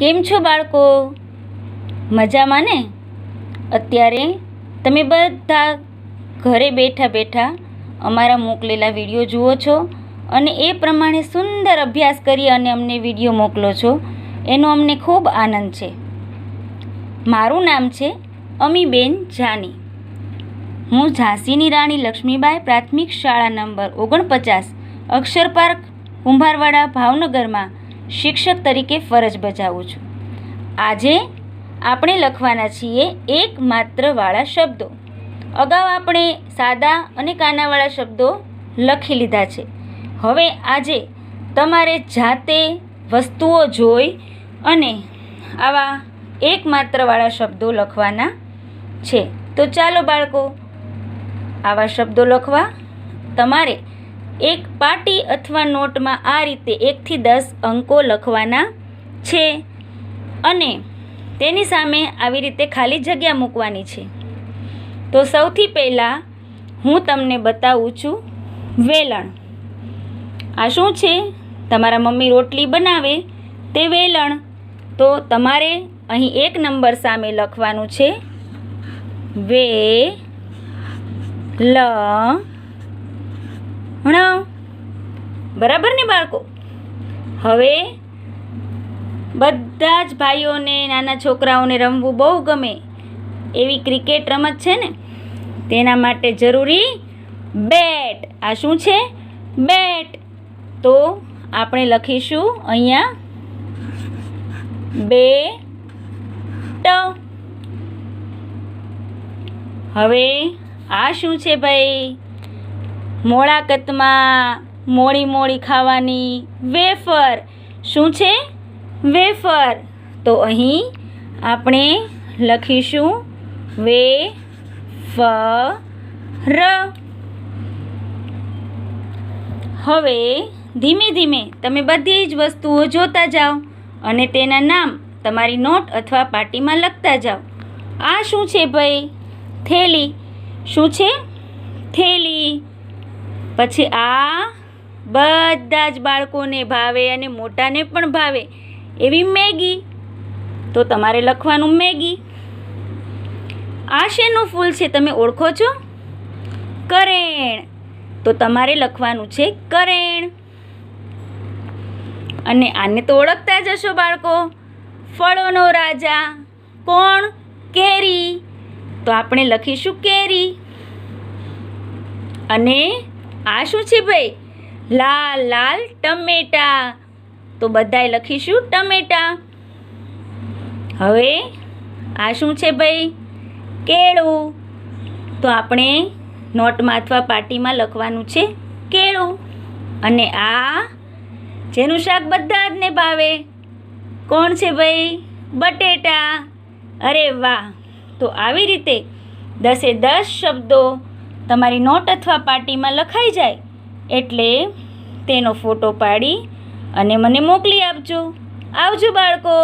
કેમ છો બાળકો? મજામાં ને? અત્યારે તમે બધા ઘરે બેઠા બેઠા અમારા મોકલેલા વીડિયો જુઓ છો અને એ પ્રમાણે સુંદર અભ્યાસ કરી અને અમને વીડિયો મોકલો છો. એનો અમને ખૂબ આનંદ છે. મારું નામ છે અમીબેન જાની. હું ઝાંસીની રાણી લક્ષ્મીબાઈ પ્રાથમિક શાળા નંબર ઓગણપચાસ અક્ષર પાર્ક કુંભારવાડા ભાવનગરમાં શિક્ષક તરીકે ફરજ બજાવું છું. આજે આપણે લખવાના છીએ એક માત્રવાળા શબ્દો. અગાઉ આપણે સાદા અને કાનાવાળા શબ્દો લખી લીધા છે. હવે આજે તમારે જાતે વસ્તુઓ જોઈ અને આવા એક માત્રવાળા શબ્દો લખવાના છે. તો ચાલો બાળકો, આવા શબ્દો લખવા. તમારે એક પાટી અથવા નોટમાં આ રીતે એકથી દસ અંકો લખવાના છે અને તેની સામે આવી રીતે ખાલી જગ્યા મૂકવાની છે. તો સૌથી પહેલાં હું તમને બતાવું છું વેલણ. આ શું છે? તમારા મમ્મી રોટલી બનાવે તે વેલણ. તો તમારે અહીં એક નંબર સામે લખવાનું છે. વે લ ણ બરાબર ને બાળકો? હવે બધા જ ભાઈઓને, નાના છોકરાઓને રમવું બહુ ગમે એવી ક્રિકેટ રમત છે ને, તેના માટે જરૂરી બેટ. આ શું છે? બેટ. તો આપણે લખીશું અહીંયા બે ટ. હવે આ શું છે ભાઈ? મોળાકતમાં મોડી મોડી ખાવાની વેફર. શું છે? વેફર. તો અહીં આપણે લખીશું વે ફ ર હવે ધીમે ધીમે તમે બધી જ વસ્તુઓ જોતા જાઓ અને તેના નામ તમારી નોટ અથવા પાટીમાં લખતા જાઓ. આ શું છે ભાઈ? થેલી. શું છે? થેલી. પછી આ બધા જ બાળકોને ભાવે અને મોટાને પણ ભાવે એવી મેગી. તો તમારે લખવાનું મેગી. આ શેનું ફૂલ છે તમે ઓળખો છો? કરેણ. તો તમારે લખવાનું છે કરેણ. અને આને તો ઓળખતા જ હશો બાળકો. ફળોનો રાજા. કોણ? કેરી. તો આપણે લખીશું કેરી. અને આ શું છે ભાઈ? લાલ લાલ ટમેટા. તો બધાએ લખીશું ટમેટા. હવે આ શું છે ભાઈ? કેળું. તો આપણે નોટમાં અથવા પાટીમાં લખવાનું છે કેળું. અને આ જેનું શાક બધા જ ને ભાવે. કોણ છે ભાઈ? બટેટા. અરે વાહ! તો આવી રીતે દસે દસ શબ્દો તમારી નોટ અથવા પાર્ટીમાં લખાઈ જાય એટલે તેનો ફોટો પાડી અને મને મોકલી આપજો. આવજો બાળકો.